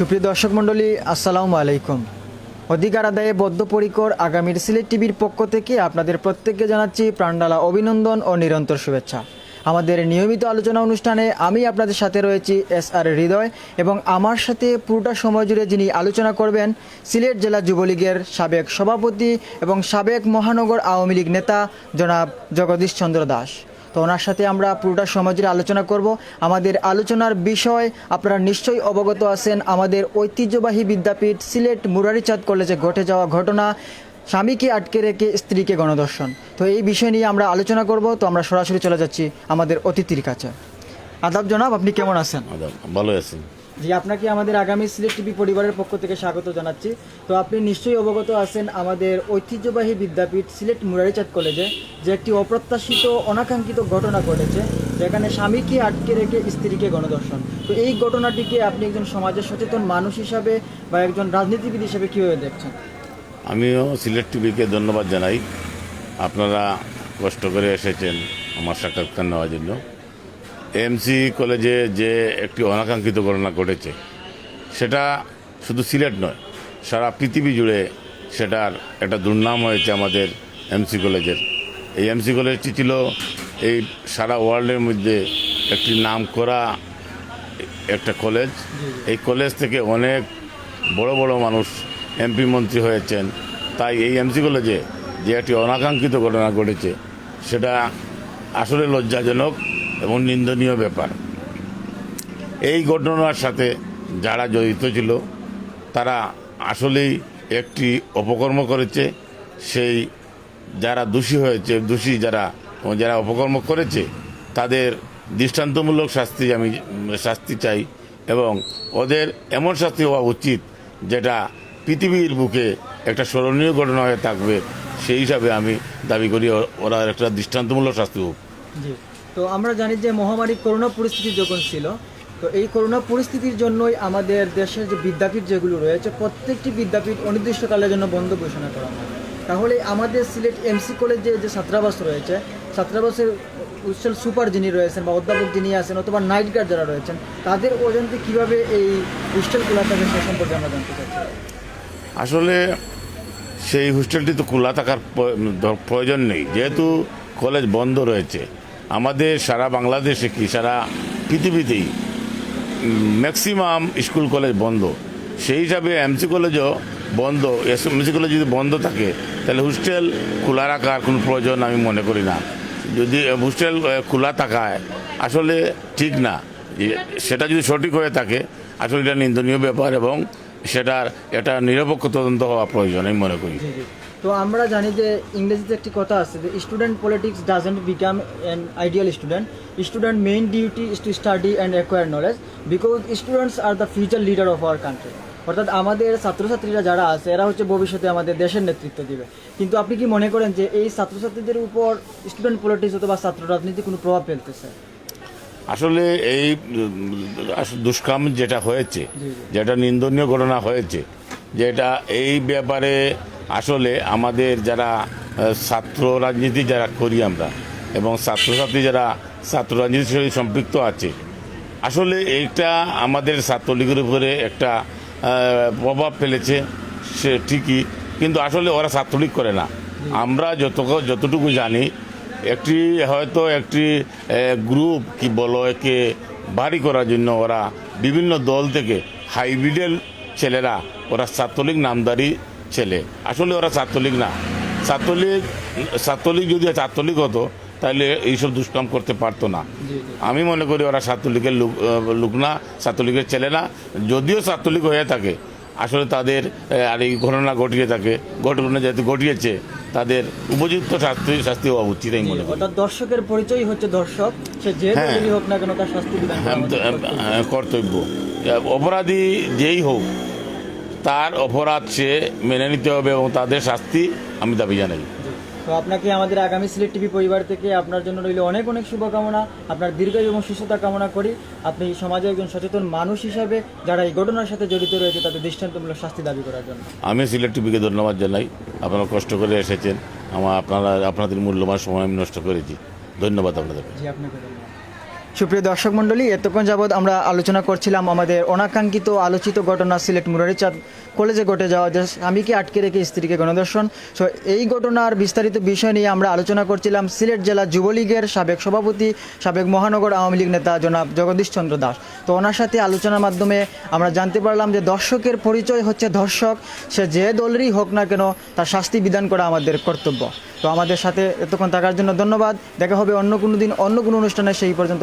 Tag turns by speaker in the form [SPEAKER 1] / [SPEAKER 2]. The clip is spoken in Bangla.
[SPEAKER 1] সুপ্রিয় দর্শক মণ্ডলী, আসসালামু আলাইকুম। অধিকার আদায়ে বদ্ধপরিকর আগামীর সিলেট টিভির পক্ষ থেকে আপনাদের প্রত্যেককে জানাচ্ছি প্রাণডালা অভিনন্দন ও নিরন্তর শুভেচ্ছা। আমাদের নিয়মিত আলোচনা অনুষ্ঠানে আমি আপনাদের সাথে রয়েছি এস আর হৃদয় এবং আমার সাথে পুরোটা সময় জুড়ে যিনি আলোচনা করবেন, সিলেট জেলা যুবলীগের সাবেক সভাপতি এবং সাবেক মহানগর আওয়ামী লীগ নেতা জনাব জগদীশ চন্দ্র দাস। তো ওনার সাথে আমরা পুরোটা সমাজের আলোচনা করব। আমাদের আলোচনার বিষয়, আপনারা নিশ্চয়ই অবগত আছেন, আমাদের ঐতিহ্যবাহী বিদ্যাপীঠ সিলেট মুরারিচাঁদ কলেজে ঘটে যাওয়া ঘটনা। স্বামীকে আটকে রেখে স্ত্রীকে গণদর্শন তো এই বিষয় নিয়ে আমরা আলোচনা করব। তো আমরা সরাসরি চলে যাচ্ছি আমাদের অতিথির কাছে। আদাব জনাব, আপনি কেমন আছেন?
[SPEAKER 2] ভালো আছেন।
[SPEAKER 1] জি আপনাকে আমাদের আগামী সিলেট টিভি পরিবারের পক্ষ থেকে স্বাগত জানাচ্ছি। তো আপনি নিশ্চয়ই অবগত আছেন আমাদের ঐতিহ্যবাহী বিদ্যাপীঠ সিলেট মুরারিচাঁদ কলেজে যে একটি অপ্রত্যাশিত, অনাকাঙ্ক্ষিত ঘটনা ঘটেছে, যেখানে স্বামীকে আটকে রেখে স্ত্রীকে গণধর্ষণ। তো এই ঘটনাটিকে আপনি একজন সমাজের সচেতন মানুষ হিসাবে বা একজন রাজনীতিবিদ হিসাবে কীভাবে দেখছেন?
[SPEAKER 2] আমিও সিলেট টিভিকে ধন্যবাদ জানাই। আপনারা কষ্ট করে এসেছেন আমার সাক্ষাৎকার নেওয়ার জন্য। এমসি কলেজে যে একটি অনাকাঙ্ক্ষিত ঘটনা ঘটেছে, সেটা শুধু সিলেট নয়, সারা পৃথিবী জুড়ে সেটার একটা দুর্নাম হয়েছে আমাদের এমসি কলেজের। এই এমসি কলেজটি ছিল এই সারা ওয়ার্ল্ডের মধ্যে একটি নাম করা একটা কলেজ। এই কলেজ থেকে অনেক বড় বড় মানুষ এমপি মন্ত্রী হয়েছেন। তাই এই এমসি কলেজে যে একটি অনাকাঙ্ক্ষিত ঘটনা ঘটেছে, সেটা আসলে লজ্জাজনক। এবং নিন্দনীয় ব্যাপার। এই ঘটনার সাথে যারা জড়িত ছিল, তারা আসলেই একটি অপকর্ম করেছে। সেই যারা দোষী হয়েছে, দোষী যারা যারা অপকর্ম করেছে, তাদের দৃষ্টান্তমূলক শাস্তি আমি, শাস্তি চাই এবং ওদের এমন শাস্তি হওয়া উচিত যেটা পৃথিবীর বুকে একটা স্মরণীয় ঘটনা হয়ে থাকবে। সেই হিসাবে আমি দাবি করি, ওরা একটা দৃষ্টান্তমূলক শাস্তি হোক।
[SPEAKER 1] তো আমরা জানি যে মহামারী করোনা পরিস্থিতি যখন ছিল, তো এই করোনা পরিস্থিতির জন্যই আমাদের দেশের যে বিদ্যাপীঠ যেগুলো রয়েছে, প্রত্যেকটি বিদ্যাপীঠ অনির্দিষ্টকালের জন্য বন্ধ ঘোষণা করা হয়। তাহলে আমাদের সিলেট এমসি কলেজে যে ছাত্রাবাস রয়েছে, ছাত্রাবাসের উচ্চল সুপার যিনি রয়েছেন বা অধ্যাপক যিনি আছেন অথবা নাইট গার্ড যারা রয়েছেন, তাদের অজান্তে কীভাবে এই হোস্টেল খোলা থাকে সে সম্পর্কে আমরা জানতে চাচ্ছি।
[SPEAKER 2] আসলে সেই হোস্টেলটি তো খোলা থাকার প্রয়োজন নেই। যেহেতু কলেজ বন্ধ রয়েছে আমাদের সারা বাংলাদেশে কি, সারা পৃথিবীতেই ম্যাক্সিমাম স্কুল কলেজ বন্ধ। সেই হিসাবে এমসি কলেজও বন্ধ। এমসি কলেজ যদি বন্ধ থাকে, তাহলে হোস্টেল খোলা রাখার কোনো প্রয়োজন আমি মনে করি না। যদি হোস্টেল খোলা থাকায়, আসলে ঠিক না। সেটা যদি সঠিক হয়ে থাকে, আসলে এটা নিন্দনীয় ব্যাপার এবং সেটার এটা নিরপেক্ষ তদন্ত হওয়া প্রয়োজন, আমি মনে করি।
[SPEAKER 1] তো আমরা জানি যে ইংরেজিতে একটি কথা আছে যে student politics doesn't become an ideal student student main duty is to study and acquire knowledge because students are the future leader of our country অর্থাৎ আমাদের ছাত্রছাত্রীরা যারা আছে, এরা হচ্ছে ভবিষ্যতে আমাদের দেশের নেতৃত্ব দিবে। কিন্তু আপনি কি মনে করেন যে এই ছাত্রছাত্রীদের উপর স্টুডেন্ট পলিটিক্স অথবা ছাত্র রাজনীতি কোনো প্রভাব ফেলতেছে?
[SPEAKER 2] আসলে এই দুষ্কাম যেটা হয়েছে যেটা নিন্দনীয় ঘটনা হয়েছে যেটা এই ব্যাপারে আসলে আমাদের যারা ছাত্র রাজনীতি যারা করি আমরা এবং ছাত্রছাত্রী যারা ছাত্র রাজনীতির সঙ্গে সম্পৃক্ত আছে আসলে এইটা আমাদের ছাত্রলীগের উপরে একটা প্রভাব ফেলেছে সে ঠিকই কিন্তু আসলে ওরা ছাত্রলীগ করে না। আমরা যত যতটুকু জানি একটি হয়তো একটি গ্রুপ কি বলো একে ভারী করার জন্য ওরা বিভিন্ন দল থেকে হাইব্রিডের ছেলেরা ওরা ছাত্রলীগ নামদারি ছেলে। আসলে ওরা ছাত্রলীগ না। ছাত্রলীগ ছাত্রলীগ যদি ছাত্রলীগ হতো তাহলে এইসব দুষ্কাম করতে পারতো না। আমি মনে করি ওরা ছাত্রলীগের লোক লোক না ছাত্রলীগের ছেলে না। যদিও ছাত্রলীগ হয়ে থাকে আসলে তাদের আর এই ঘটনা ঘটিয়ে থাকে ঘটনা যাতে ঘটিয়েছে তাদের উপযুক্ত শাস্তি শাস্তি হওয়া উচিত আমি মনে করি
[SPEAKER 1] দর্শকের পরিচয় হচ্ছে দর্শক সে যে
[SPEAKER 2] হ্যাঁ।
[SPEAKER 1] হোক না কেন তার শাস্তি
[SPEAKER 2] হ্যাঁ। আহ, কর্তব্য অপরাধী যেই হোক তার অপরাধ সে মেনে নিতে হবে এবং তাদের শাস্তি আমি দাবি জানাই
[SPEAKER 1] তো আপনাকে আমাদের আগামী সিলেট টিভি পরিবার থেকে আপনার জন্য রইল অনেক অনেক শুভকামনা। আপনার দীর্ঘায়ু এবং সুস্থতা কামনা করি। আপনি সমাজে একজন সচেতন মানুষ হিসাবে যারা এই ঘটনার সাথে জড়িত রয়েছে তাদের দৃষ্টান্তমূলক শাস্তি দাবি করার জন্য।
[SPEAKER 2] আমি সিলেট টিভিকে ধন্যবাদ জানাই। আপনারা কষ্ট করে এসেছেন। আমার আপনারা আপনাদের মূল্যবান সময় আমি নষ্ট করেছি। ধন্যবাদ আপনাদের।
[SPEAKER 1] জি আপনাকে ধন্যবাদ। সুপ্রিয় দর্শক মণ্ডলী, এতক্ষণ যাবৎ আমরা আলোচনা করছিলাম আমাদের অনাকাঙ্ক্ষিত আলোচিত ঘটনা সিলেট মুরারিচাঁদ কলেজে ঘটে যাওয়া। যে স্বামীকে আটকে রেখে স্ত্রীকে গণদর্শন সো এই ঘটনার বিস্তারিত বিষয় নিয়ে আমরা আলোচনা করছিলাম সিলেট জেলা যুবলীগের সাবেক সভাপতি, সাবেক মহানগর আওয়ামী লীগ নেতা জনাব জগদীশ চন্দ্র দাস। তো ওনার সাথে আলোচনার মাধ্যমে আমরা জানতে পারলাম যে দর্শকের পরিচয় হচ্ছে ধর্ষক সে যে দলেরই হোক না কেন তার শাস্তি বিধান করা আমাদের কর্তব্য। তো আমাদের সাথে এতক্ষণ থাকার জন্য ধন্যবাদ। দেখা হবে অন্য কোনো দিন, অন্য কোনো অনুষ্ঠানে। সেই পর্যন্ত